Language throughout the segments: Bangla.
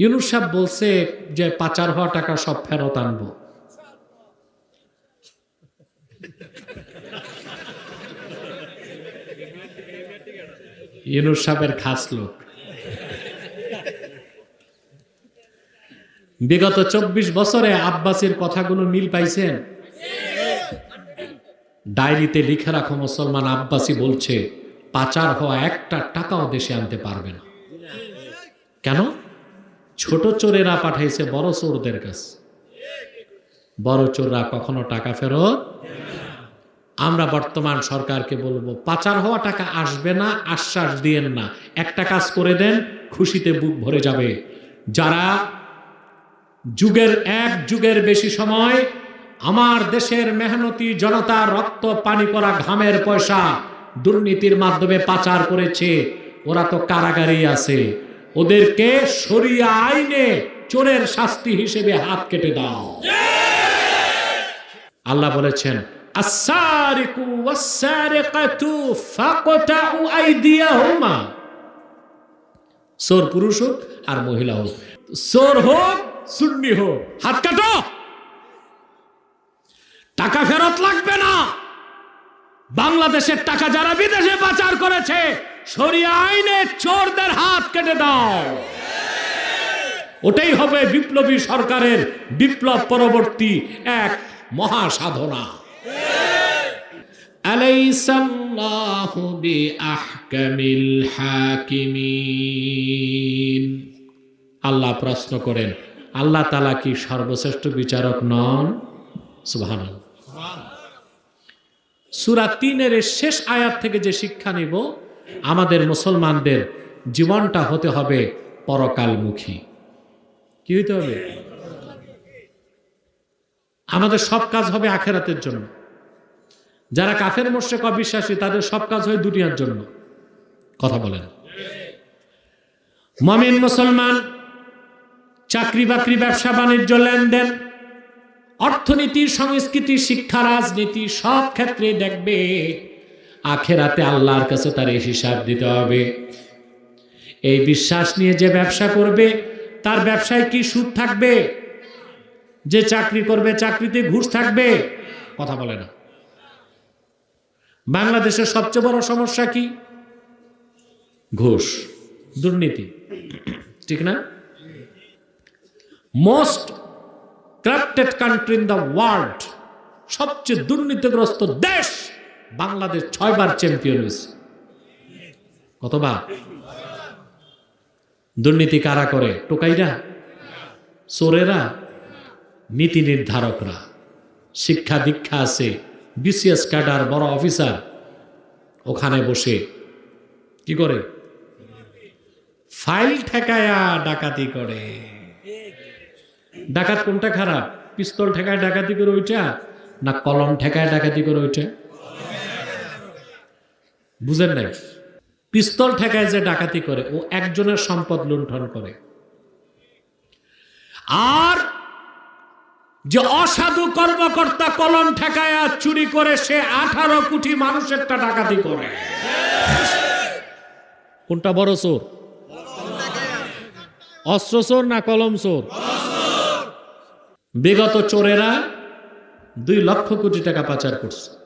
ইউনুস সাহেব বলছে যে পাচার হওয়া টাকা সব ফেরত আনব। ইউনুস সাহেবের খাস লোক। বিগত চব্বিশ বছরে আব্বাসির কথাগুলো মিল পাইছেন? ডায়েরিতে লিখে রাখো, মুসলমান আব্বাসী বলছে, পাচার হওয়া একটা টাকাও দেশে আনতে পারবে না। কেন? ছোট চোরেরা পাঠাইছে, বড় চোরদের কাছে। বড় চোররা কখনো টাকা ফেরত আমরা বর্তমান সরকারকে বলব, পাচার হওয়া টাকা আসবে না, আশ্বাস দিয়েন না। একটা কাজ করে দেন, খুশিতে বুক ভরে যাবে। যারা যুগের এক, যুগের বেশি সময় আমার দেশের মেহনতি জনতা রক্ত, পানি করা ঘামের পয়সা দুর্নীতির মাধ্যমে পাচার করেছে, ওরা তো কারাগারেই আছে। ওদেরকে সরিয়া আইনে চোরের শাস্তি হিসেবে হাত কেটে দাও। আল্লাহ বলেছেন চোর পুরুষ হোক আর মহিলা হোক। চোর হোক, সুন্নি হোক, হাত কাটো। টাকা ফেরত লাগবে না। বাংলাদেশের টাকা যারা বিদেশে পাচার করেছে সরিয়া চোরদের হাত কেটে দাও। ওটাই হবে বিপ্লবী সরকারের বিপ্লব পরবর্তী এক মহা সাধনা বিআহকামিল হাকিমিন। আল্লাহ প্রশ্ন করেন, আল্লাহ তালা কি সর্বশ্রেষ্ঠ বিচারক নন? সুবহান সুরা তিনের শেষ আয়াত থেকে যে শিক্ষা নিব আমাদের মুসলমানদের জীবনটা হতে হবে পরকালমুখী। কি হইতে হবে? আমাদের সব কাজ হবে আখেরাতের জন্য। যারা কাফের মোশেক অবিশ্বাসী, তাদের সব কাজ হয় দুনিয়ার জন্য। কথা বলেন। মমিন মুসলমান চাকরি বাকরি, ব্যবসা বাণিজ্য, লেনদেন, অর্থনীতি, সংস্কৃতি, শিক্ষা, রাজনীতি সব ক্ষেত্রে দেখবে আখেরাতে আল্লাহর কাছে তার এই হিসাব দিতে হবে। এই বিশ্বাস নিয়ে যে ব্যবসা করবে, তার ব্যবসায় কি সুদ থাকবে? যে চাকরি করবে, চাকরিতে ঘুষ থাকবে? কথা বলে না। বাংলাদেশের সবচেয়ে বড় সমস্যা কি? ঘুষ, দুর্নীতি। ঠিক না? Most corrupted country in the world সবচেয়ে দুর্নীতিগ্রস্ত দেশ বাংলাদেশ ছয়বার চ্যাম্পিয়ন হয়েছে। কতবার? দুর্নীতি কারা করে? টোকাইরা? চোরেরা? নীতি নির্ধারকরা। শিক্ষা দীক্ষা আছে। বিসিএস ক্যাডার, বড় অফিসার। ওখানে বসে কি করে? ফাইল ঠেকায়া ডাকাতি করে। ডাকাত কোনটা খারাপ? পিস্তল ঠেকায় ডাকাতি করে ওইটা? না কলম ঠেকায় ডাকাতি করে ওইটা? বুঝেন নাই? পিস্তল ঠেকায় যে ডাকাতি করে, ও একজনের সম্পদ লুণ্ঠন করে। আর যে অসাধু কর্মকর্তা কলম ঠেকায়া চুরি করে, সে আঠারো কোটি মানুষেরটা ডাকাতি করে। কোনটা বড় চোর? অস্ত্র চোর না কলম চোর? বিগত চোরেরা দুই লক্ষ কোটি টাকা পাচার করছে।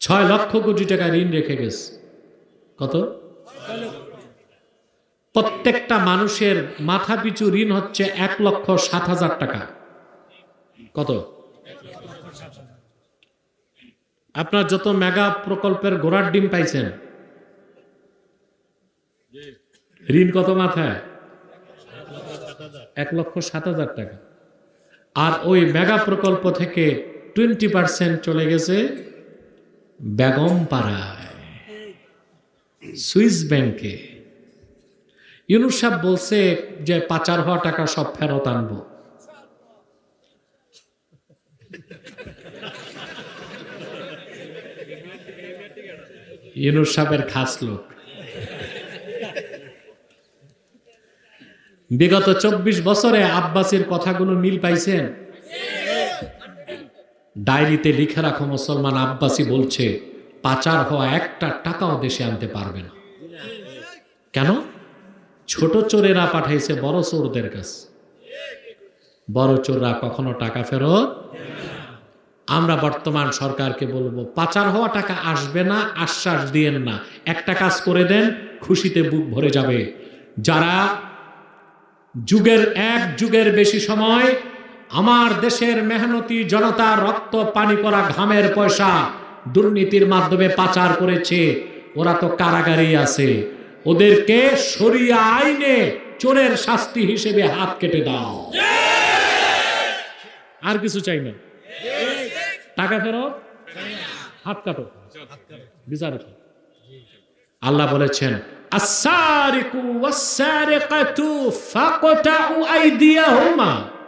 ছয় লক্ষ কোটি টাকা ঋণ রেখে গেছে। কত? প্রত্যেকটা মানুষের মাথা পিছু ঋণ হচ্ছে এক লক্ষ সাত হাজার টাকা। কত? আপনার যত মেগা প্রকল্পের গোড়ার ডিম পাইছেন, ঋণ কত মাথায়? এক লক্ষ সাত হাজার টাকা। আর ওই মেগা প্রকল্প থেকে টোয়েন্টি পার্সেন্ট চলে গেছে বেগম পাড়ায় সুইস ব্যাংকে। ইউনুস সাহেব বলছে যে পাচার হওয়া টাকা সব ফেরত আনব। ইউনুস সাহেবের খাস লোক। বিগত চব্বিশ বছরে আব্বাসির কথাগুলো মিল পাইছেন? ডায়েরিতে লিখে রাখো, মুসলমান আব্বাসী বলছে, পাচার হওয়া একটা টাকাও দেশে আনতে পারবে না। কেন? ছোট চোরেরা পাঠাইছে, বড় চোরদের কাছে। বড় চোররা কখনো টাকা ফেরত আমরা বর্তমান সরকারকে বলব, পাচার হওয়া টাকা আসবে না, আশ্বাস দিয়েন না। একটা কাজ করে দেন, খুশিতে বুক ভরে যাবে। যারা যুগের এক, যুগের বেশি সময় আমার দেশের মেহনতি জনতার রক্ত, পানি করা ঘামের পয়সা দুর্নীতির মাধ্যমে পাচার করেছে। ওরা তো কারাগারেই আছে। ওদেরকে সরিয়া আইনে চোরের শাস্তি হিসেবে হাত কেটে দাও। আর কিছু চাই না? টাকা ফেরত? হাত কাটো। বিচার। আল্লাহ বলেছেন আসারিকু ওয়াসারিকাতু ফাকতাউ আইদিয়াহুমা।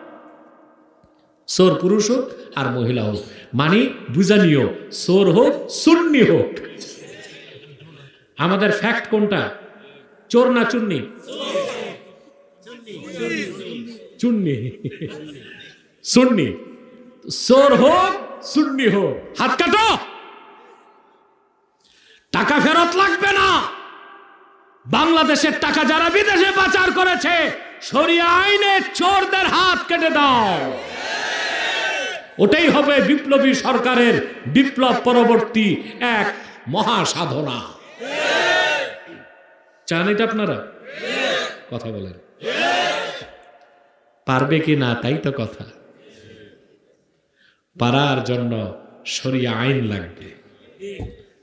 সোর পুরুষ হোক আর মহিলা হোক। মানে বুঝানিও সোর হোক, সুন্নি হোক। আমাদের ফ্যাক্ট কোনটা? চোর না চুন্নি? চুন্নি। সুন্নি। চোর হোক, সুন্নি হোক। হাত কাটো। টাকা ফেরত লাগবে না। বাংলাদেশের টাকা যারা বিদেশে পাচার করেছে, সরিয়ে আইনে চোরদের হাত কেটে দাও। ওটাই হবে বিপ্লবী সরকারের বিপ্লব পরবর্তী এক মহা সাধনা চান এটা আপনারা? কথা বলেন। পারবে কি না তাই তো কথা। পারার জন্য সরিয়া আইন লাগবে।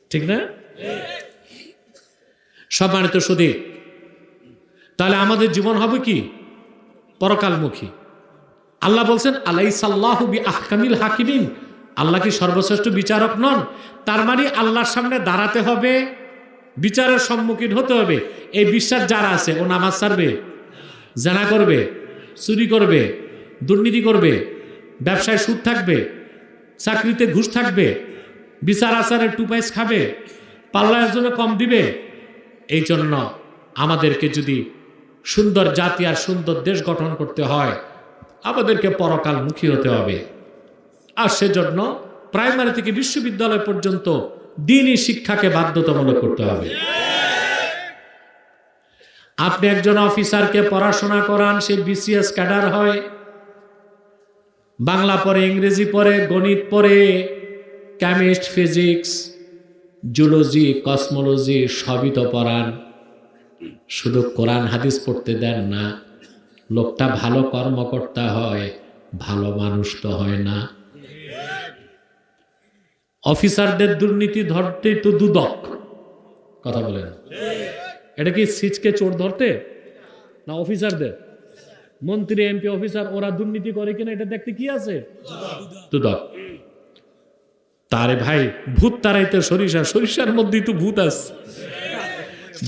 ঠিক না? সম্মানিত সুদী তাহলে আমাদের জীবন হবে কি? পরকালমুখী। আল্লাহ বলছেন আলাই সাল্লাহ আহকামিল হাকিমিন। আল্লাহ কি সর্বশ্রেষ্ঠ বিচারক নন? তার মানে আল্লাহর সামনে দাঁড়াতে হবে, বিচারের সম্মুখীন হতে হবে। এই বিশ্বাস যারা আছে, ও নামাজ সারবে জানা করবে, চুরি করবে, দুর্নীতি করবে, ব্যবসায় সুদ থাকবে, চাকরিতে ঘুষ থাকবে, বিচার আচারে টু পাইস খাবে পাল্লার জন্য কম দিবে এই জন্য আমাদেরকে যদি সুন্দর জাতি আর সুন্দর দেশ গঠন করতে হয় আমাদেরকে পরকালমুখী হতে হবে। আর সেজন্য প্রাইমারি থেকে বিশ্ববিদ্যালয় পর্যন্ত দিনই শিক্ষাকে বাধ্যতামূলক করতে হবে। আপনি একজন অফিসারকে পড়াশোনা করান, সে বিসিএস ক্যাডার হয়। বাংলা পড়ে, ইংরেজি পড়ে, গণিত পড়ে, কেমিস্ট, ফিজিক্স, জুলজি, কসমোলজি সবই তো পড়ান। শুধু কোরআন, হাদিস পড়তে দেন না। লোকটা ভালো কর্মকর্তা হয়, ভালো মানুষ তো হয় না। অফিসারদের দুর্নীতি ধরতেই তো দুদক। কথা বলেন। এটা কি সিচকে চোর ধরতে? না অফিসারদের? মন্ত্রী, এমপি, অফিসার, ওরা দুর্নীতি করে কিনা এটা দেখতে কি আছে? দুদক। তারে ভাই, ভূত তারাইতে সরিষা, সরিষার মধ্যেই তো ভূত আছে।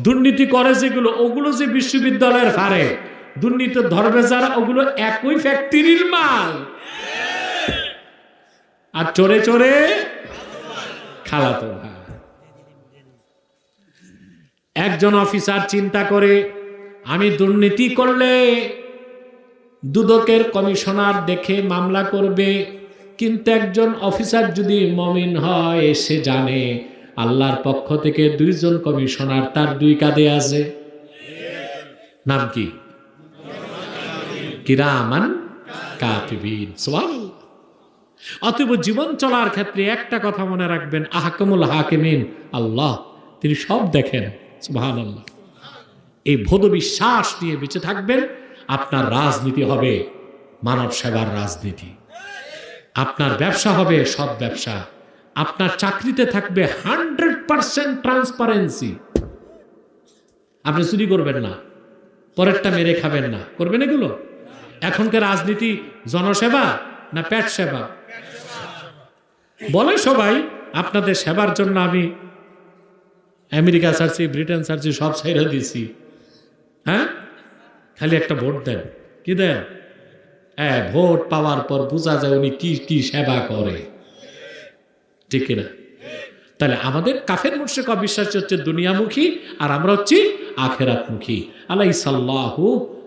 দুর্নীতি করে যেগুলো, ওগুলো যে বিশ্ববিদ্যালয়ের ফারে। দুর্নীতি ধরবে যারা ওগুলো একই ফ্যাক্টরির মাল। আর চোরে চোরে খালাতো একজন অফিসার চিন্তা করে, আমি দুর্নীতি করলে দুদকের কমিশনার দেখে মামলা করবে, কিন্তু একজন অফিসার যদি মমিন হয়, সে জানে আল্লাহর পক্ষ থেকে দুইজন কমিশনার তার দুই কাঁধে আছে। নাম কি? কিরামান কাতিবিন। অতএব জীবন চলার ক্ষেত্রে একটা কথা মনে রাখবেন, আহকামুল হাকিমিন, আল্লাহ, তিনি সব দেখেন, সুবহানাল্লাহ। এই বোধ বিশ্বাস নিয়ে বেঁচে থাকবেন, আপনার রাজনীতি হবে মানব সেবার রাজনীতি। আপনার ব্যবসা হবে সৎ ব্যবসা। আপনার চাকরিতে থাকবে হান্ড্রেড পার্সেন্ট ট্রান্সপারেন্সি। আপনি চুরি করবেন না, পরেরটা মেরে খাবেন না। করবেন এগুলো? এখনকার রাজনীতি জনসেবা না পেট সেবা? বলে সবাই, আপনাদের সেবার জন্য আমি আমেরিকা ছাড়ছি, ব্রিটেন ছাড়ছি, সব সাইরা দিছি। হ্যাঁ? খালি একটা ভোট দেন। কি দেন? হ্যাঁ ভোট পাওয়ার পর বোঝা যায় উনি কি কি সেবা করে। ঠিক কিনা? তাহলে আমাদের কাফের মুর্শিক অবিশ্বাস হচ্ছে দুনিয়ামুখী, আর আমরা হচ্ছি আখেরাতমুখী। আলাই সাল্লাহু